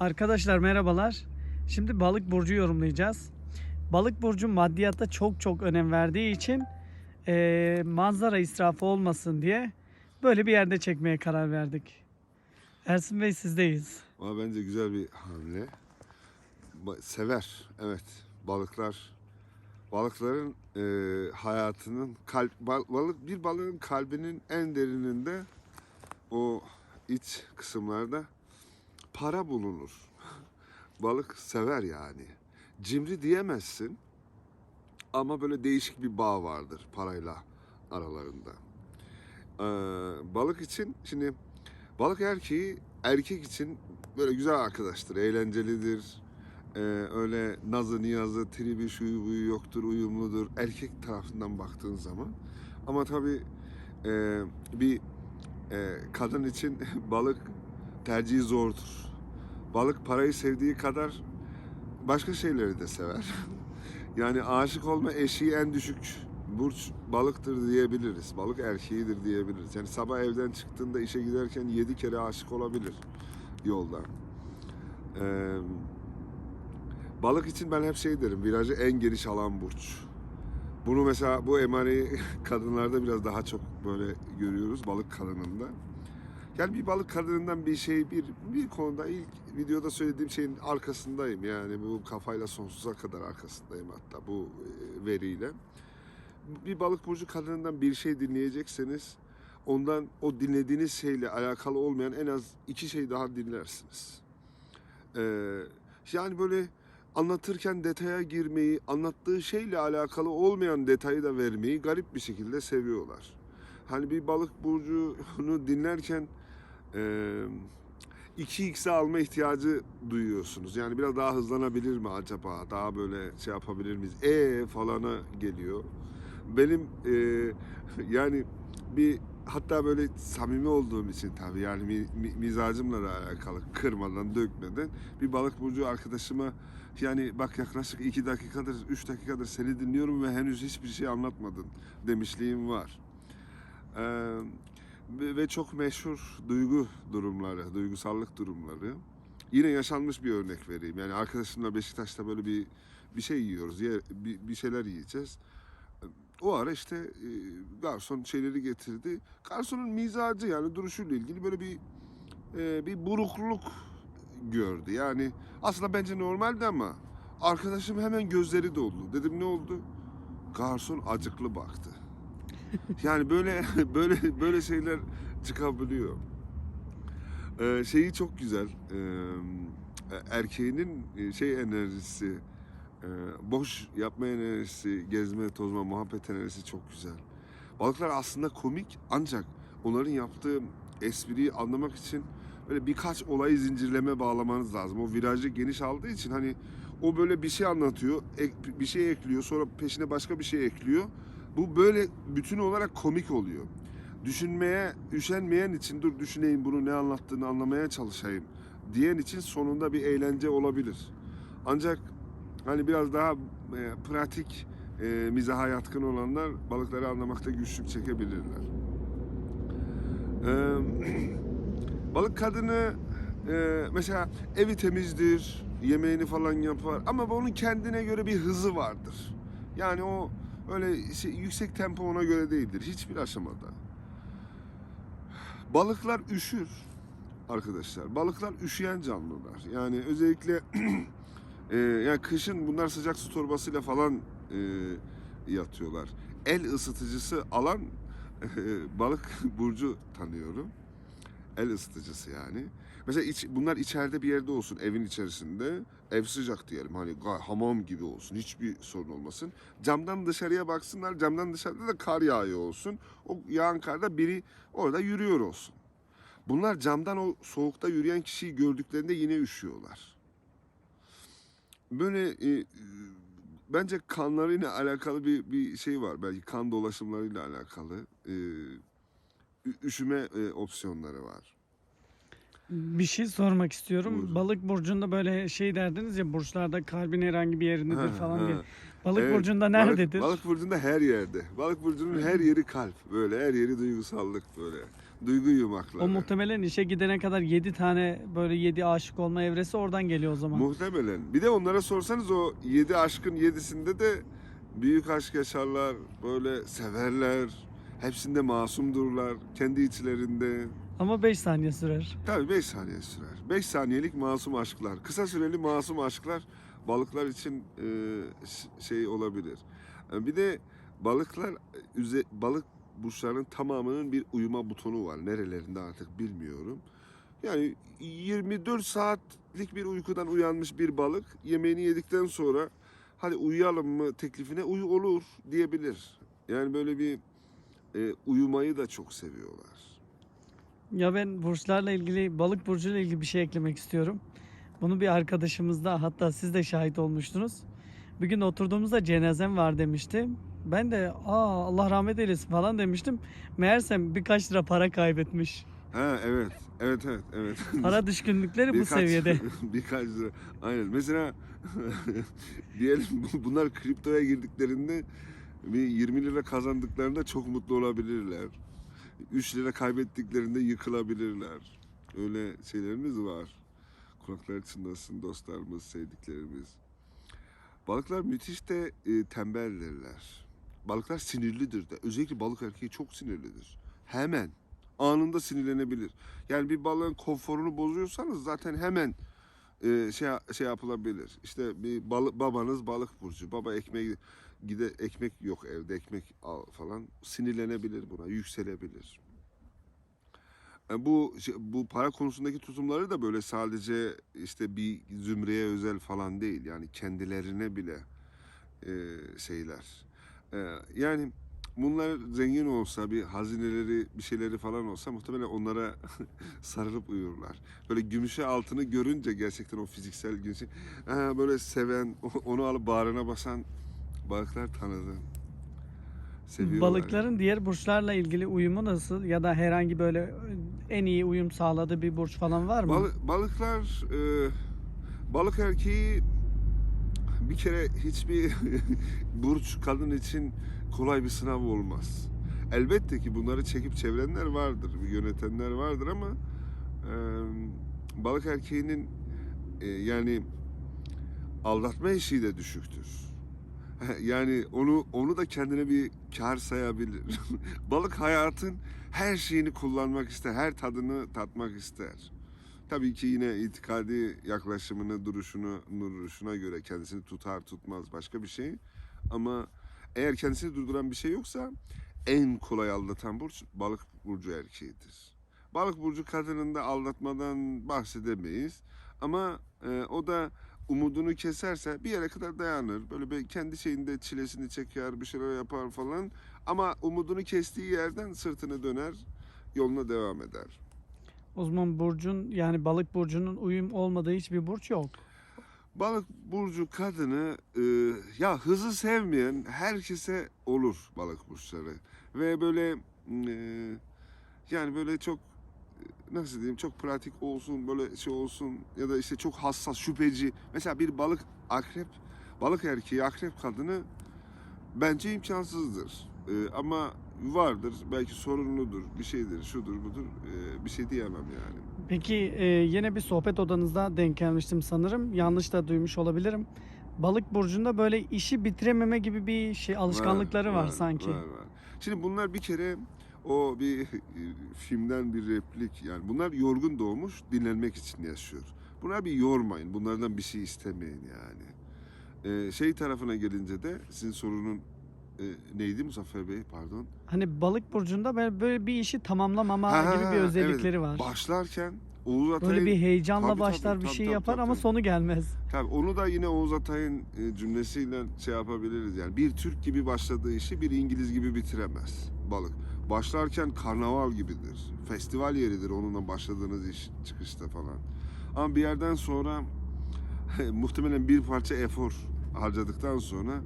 Arkadaşlar merhabalar. Şimdi balık burcu yorumlayacağız. Balık burcu maddiyatta çok çok önem verdiği için eee, manzara israfı olmasın diye böyle bir yerde çekmeye karar verdik. Ersin Bey sizdeyiz. Ama bence güzel bir hamle. Ba- Sever, evet. Balıklar, balıkların e, hayatının kalp, bal- balık bir balığın kalbinin en derininde o iç kısımlarda para bulunur. Balık sever yani. Cimri diyemezsin ama böyle değişik bir bağ vardır parayla aralarında. Ee, balık için şimdi balık erkeği erkek için böyle güzel arkadaştır, eğlencelidir. Ee, öyle nazı niyazı, tribi şuyu buyu yoktur, uyumludur erkek tarafından baktığın zaman. Ama tabii e, bir e, kadın için balık tercihi zordur. Balık parayı sevdiği kadar başka şeyleri de sever. yani aşık olma eşiği en düşük burç balıktır diyebiliriz. Balık erkeğidir diyebiliriz. Yani sabah evden çıktığında işe giderken yedi kere aşık olabilir yolda. Ee, balık için ben hep şey derim. Virajı en geniş alan burç. Bunu mesela bu emareyi kadınlarda biraz daha çok böyle görüyoruz balık kadınında. Yani bir balık kadınından bir şey bir bir konuda ilk videoda söylediğim şeyin arkasındayım. Yani bu kafayla sonsuza kadar arkasındayım hatta bu e, veriyle. Bir balık burcu kadınından bir şey dinleyecekseniz ondan o dinlediğiniz şeyle alakalı olmayan en az iki şey daha dinlersiniz. Ee, yani böyle anlatırken detaya girmeyi, anlattığı şeyle alakalı olmayan detayı da vermeyi garip bir şekilde seviyorlar. Hani bir balık burcunu dinlerken e, 2x'e alma ihtiyacı duyuyorsunuz. Yani biraz daha hızlanabilir mi acaba? Daha böyle şey yapabilir miyiz? E falana geliyor. Benim e, yani bir hatta böyle samimi olduğum için tabii yani mi, mi- mizacımla da alakalı kırmadan dökmeden bir balık burcu arkadaşıma yani bak yaklaşık iki dakikadır, üç dakikadır seni dinliyorum ve henüz hiçbir şey anlatmadın demişliğim var. Ee, ve çok meşhur duygu durumları, duygusallık durumları. Yine yaşanmış bir örnek vereyim. Yani arkadaşımla Beşiktaş'ta böyle bir bir şey yiyoruz, bir şeyler yiyeceğiz. O ara işte e, garson şeyleri getirdi. Garsonun mizacı yani duruşuyla ilgili böyle bir e, bir burukluk gördü. Yani aslında bence normaldi ama arkadaşım hemen gözleri doldu. Dedim ne oldu? Garson acıklı baktı. Yani böyle böyle böyle şeyler çıkabiliyor. Ee, şeyi çok güzel. Ee, erkeğinin e, şey enerjisi, e, boş yapma enerjisi, gezme, tozma, muhabbet enerjisi çok güzel. Balıklar aslında komik ancak onların yaptığı espriyi anlamak için böyle birkaç olayı zincirleme bağlamanız lazım. O virajı geniş aldığı için hani o böyle bir şey anlatıyor, ek- bir şey ekliyor, sonra peşine başka bir şey ekliyor. Bu böyle bütün olarak komik oluyor. Düşünmeye üşenmeyen için dur düşüneyim bunu ne anlattığını anlamaya çalışayım diyen için sonunda bir eğlence olabilir. Ancak hani biraz daha e, pratik e, mizaha yatkın olanlar balıkları anlamakta güçlük çekebilirler. E, balık kadını e, mesela evi temizdir, yemeğini falan yapar ama onun kendine göre bir hızı vardır. Yani o öyle şey, yüksek tempo ona göre değildir hiçbir aşamada. Balıklar üşür arkadaşlar. Balıklar üşüyen canlılar. Yani özellikle e, yani kışın bunlar sıcak su torbasıyla falan e, yatıyorlar. El ısıtıcısı alan e, balık burcu tanıyorum. El ısıtıcısı yani. Mesela iç, bunlar içeride bir yerde olsun evin içerisinde. Ev sıcak diyelim hani hamam gibi olsun hiçbir sorun olmasın. Camdan dışarıya baksınlar camdan dışarıda da kar yağıyor olsun. O yağan karda biri orada yürüyor olsun. Bunlar camdan o soğukta yürüyen kişiyi gördüklerinde yine üşüyorlar. Böyle e, bence kanlarıyla alakalı bir, bir şey var. Belki kan dolaşımlarıyla alakalı. E, üşüme e, opsiyonları var. Bir şey sormak istiyorum. Buyurun. Balık burcunda böyle şey derdiniz ya burçlarda kalbin herhangi bir yerindedir Ha, falan ha. diye. Balık Evet, burcunda balık- nerededir? Balık, burcunda her yerde. Balık burcunun her yeri kalp. Böyle her yeri duygusallık böyle. Duygu yumakları. O muhtemelen işe gidene kadar 7 tane böyle 7 aşık olma evresi oradan geliyor o zaman. Muhtemelen. Bir de onlara sorsanız o yedi aşkın yedisinde de büyük aşk yaşarlar. Böyle severler. Hepsinde masumdurlar. Kendi içlerinde. Ama 5 saniye sürer. Tabii 5 saniye sürer. 5 saniyelik masum aşklar. Kısa süreli masum aşklar balıklar için e, şey olabilir. E, Bir de balıklar üze, balık burçlarının tamamının bir uyuma butonu var. Nerelerinde artık bilmiyorum. Yani 24 saatlik bir uykudan uyanmış bir balık yemeğini yedikten sonra hadi uyuyalım mı teklifine uyu olur diyebilir. Yani böyle bir e, uyumayı da çok seviyorlar. Ya ben burçlarla ilgili, balık burcuyla ilgili bir şey eklemek istiyorum. Bunu bir arkadaşımızda hatta siz de şahit olmuştunuz. Bir gün oturduğumuzda cenazem var demişti. Ben de aa Allah rahmet eylesin falan demiştim. Meğersem birkaç lira para kaybetmiş. Ha evet. Evet evet evet. Para düşkünlükleri bu Birkaç- seviyede. birkaç lira. Aynen. Mesela diyelim bu- bunlar kriptoya girdiklerinde bir 20 lira kazandıklarında çok mutlu olabilirler. 3 lira kaybettiklerinde yıkılabilirler. Öyle şeylerimiz var. Kulaklar çınlasın dostlarımız, sevdiklerimiz. Balıklar müthiş de e, tembeldirler. Balıklar sinirlidir de. Özellikle balık erkeği çok sinirlidir. Hemen anında sinirlenebilir. Yani bir balığın konforunu bozuyorsanız zaten hemen e, şey şey yapılabilir. İşte bir balık babanız balık burcu. Baba ekmeği gide ekmek yok evde ekmek al falan sinirlenebilir buna, yükselebilir. E, bu şey- bu para konusundaki tutumları da böyle sadece işte bir zümreye özel falan değil. Yani kendilerine bile e, şeyler. E, yani bunlar zengin olsa bir hazineleri bir şeyleri falan olsa muhtemelen onlara sarılıp uyurlar. Böyle gümüşe altını görünce gerçekten o fiziksel gümüşü ha, böyle seven onu alıp bağrına basan balıklar tanıdı. Seviyorlar. Balıkların diğer burçlarla ilgili uyumu nasıl? Ya da herhangi böyle en iyi uyum sağladığı bir burç falan var mı? Balı- balıklar e, balık erkeği bir kere hiçbir burç kadın için kolay bir sınav olmaz. Elbette ki bunları çekip çevirenler vardır, yönetenler vardır ama e, balık erkeğinin e, yani aldatma eşiği de düşüktür. Yani onu onu da kendine bir kar sayabilir. Balık hayatın her şeyini kullanmak ister, her tadını tatmak ister. Tabii ki yine itikadi yaklaşımını, duruşunu, duruşuna göre kendisini tutar tutmaz başka bir şey. Ama eğer kendisini durduran bir şey yoksa en kolay aldatan burç balık burcu erkeğidir. Balık burcu kadınında aldatmadan bahsedemeyiz. Ama e, o da umudunu keserse bir yere kadar dayanır. Böyle bir kendi şeyinde çilesini çeker, bir şeyler yapar falan. Ama umudunu kestiği yerden sırtını döner, yoluna devam eder. O zaman burcun yani balık burcunun uyum olmadığı hiçbir burç yok. Balık burcu kadını e, ya hızı sevmeyen herkese olur balık burçları ve böyle e, yani böyle çok nasıl diyeyim çok pratik olsun böyle şey olsun ya da işte çok hassas şüpheci mesela bir balık akrep balık erkeği akrep kadını bence imkansızdır E, ama vardır belki sorunludur bir şeydir şudur budur e, bir şey diyemem yani. Peki e, yine bir sohbet odanızda denk gelmiştim sanırım. Yanlış da duymuş olabilirim. Balık burcunda böyle işi bitirememe gibi bir şey alışkanlıkları var, sanki. Var, var. Şimdi bunlar bir kere o bir e, filmden bir replik yani bunlar yorgun doğmuş dinlenmek için yaşıyor. Bunlar bir yormayın. Bunlardan bir şey istemeyin yani. Ee, şey tarafına gelince de sizin sorunun e, neydi Muzaffer Bey pardon? Hani balık burcunda böyle, böyle bir işi tamamlamama Ha, gibi bir evet. özellikleri var. Başlarken Oğuz Atay'ın Böyle bir heyecanla Tabii, başlar tabii, bir tabii, şey tabii, yapar tabii, ama tabii. sonu gelmez. Tabii onu da yine Oğuz Atay'ın e, cümlesiyle şey yapabiliriz yani bir Türk gibi başladığı işi bir İngiliz gibi bitiremez balık. Başlarken karnaval gibidir. Festival yeridir onunla başladığınız iş çıkışta falan. Ama bir yerden sonra muhtemelen bir parça efor harcadıktan sonra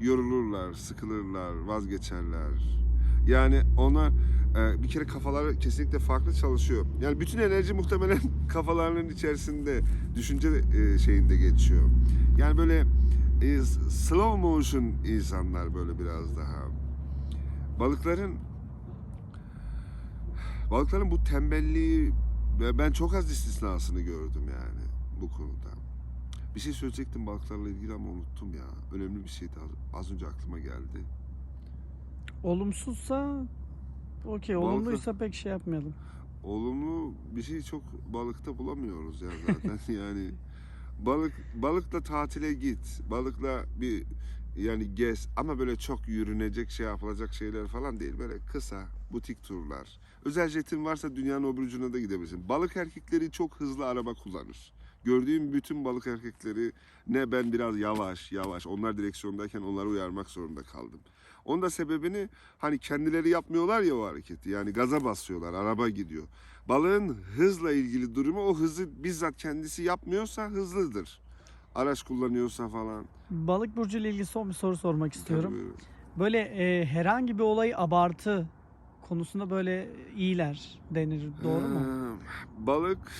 yorulurlar, sıkılırlar, vazgeçerler. Yani onlar e, bir kere kafaları kesinlikle farklı çalışıyor. Yani bütün enerji muhtemelen kafalarının içerisinde düşünce e, şeyinde geçiyor. Yani böyle e, slow motion insanlar böyle biraz daha. Balıkların balıkların bu tembelliği ben çok az istisnasını gördüm yani bu konuda. Bir şey söyleyecektim balıklarla ilgili ama unuttum ya. Önemli bir şeydi az, önce aklıma geldi. Olumsuzsa okey. Olumluysa pek şey yapmayalım. Olumlu bir şey çok balıkta bulamıyoruz ya zaten yani. Balık balıkla tatile git. Balıkla bir yani gez ama böyle çok yürünecek şey yapılacak şeyler falan değil. Böyle kısa butik turlar. Özel jetin varsa dünyanın öbür ucuna da gidebilirsin. Balık erkekleri çok hızlı araba kullanır. Gördüğüm bütün balık erkekleri ne ben biraz yavaş yavaş onlar direksiyondayken onları uyarmak zorunda kaldım. Onun da sebebini hani kendileri yapmıyorlar ya o hareketi. Yani gaza basıyorlar, araba gidiyor. Balığın hızla ilgili durumu o hızı bizzat kendisi yapmıyorsa hızlıdır. Araç kullanıyorsa falan. Balık burcu ile ilgili son bir soru sormak istiyorum. Tabii. Böyle e, herhangi bir olayı abartı konusunda böyle iyiler denir. Doğru mu? Ee, Balık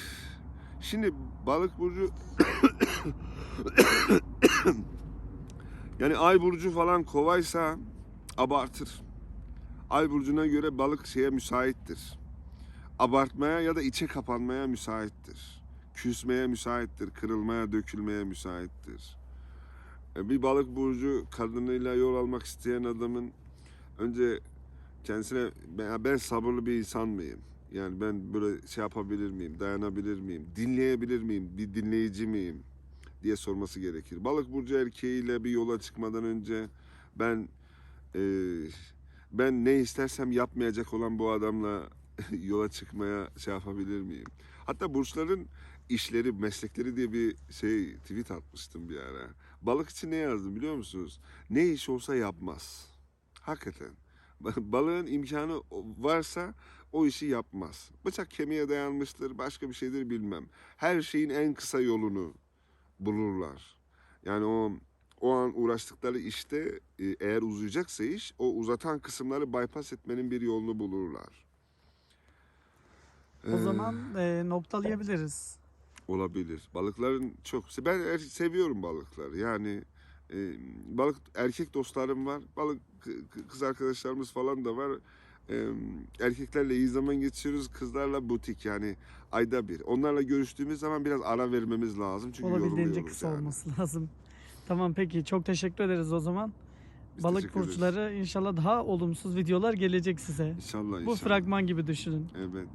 şimdi balık burcu yani ay burcu falan kovaysa abartır. Ay burcuna göre balık şeye müsaittir. Abartmaya ya da içe kapanmaya müsaittir. Küsmeye müsaittir, kırılmaya, dökülmeye müsaittir. E, Bir balık burcu kadınıyla yol almak isteyen adamın önce kendisine ben, ben sabırlı bir insan mıyım? Yani ben böyle şey yapabilir miyim, dayanabilir miyim, dinleyebilir miyim, bir dinleyici miyim diye sorması gerekir. Balık burcu erkeğiyle bir yola çıkmadan önce ben e, ben ne istersem yapmayacak olan bu adamla yola çıkmaya şey yapabilir miyim? Hatta burçların işleri, meslekleri diye bir şey tweet atmıştım bir ara. Balık için ne yazdım biliyor musunuz? Ne iş olsa yapmaz. Hakikaten. Balığın imkanı varsa o işi yapmaz. Bıçak kemiğe dayanmıştır, başka bir şeydir bilmem. Her şeyin en kısa yolunu bulurlar. Yani o o an uğraştıkları işte e, eğer uzayacaksa iş o uzatan kısımları bypass etmenin bir yolunu bulurlar. O Ee, zaman e, noktalayabiliriz. Olabilir. Balıkların çok ben er- seviyorum balıkları. Yani e, balık erkek dostlarım var. Balık kı- kı- kız arkadaşlarımız falan da var. E, erkeklerle iyi zaman geçiriyoruz. Kızlarla butik yani ayda bir. Onlarla görüştüğümüz zaman biraz ara vermemiz lazım. Çünkü Olabildiğince kısa yani. olması lazım. Tamam peki çok teşekkür ederiz o zaman. Biz Balık burçları inşallah daha olumsuz videolar gelecek size. İnşallah Bu inşallah. fragman gibi düşünün. Evet.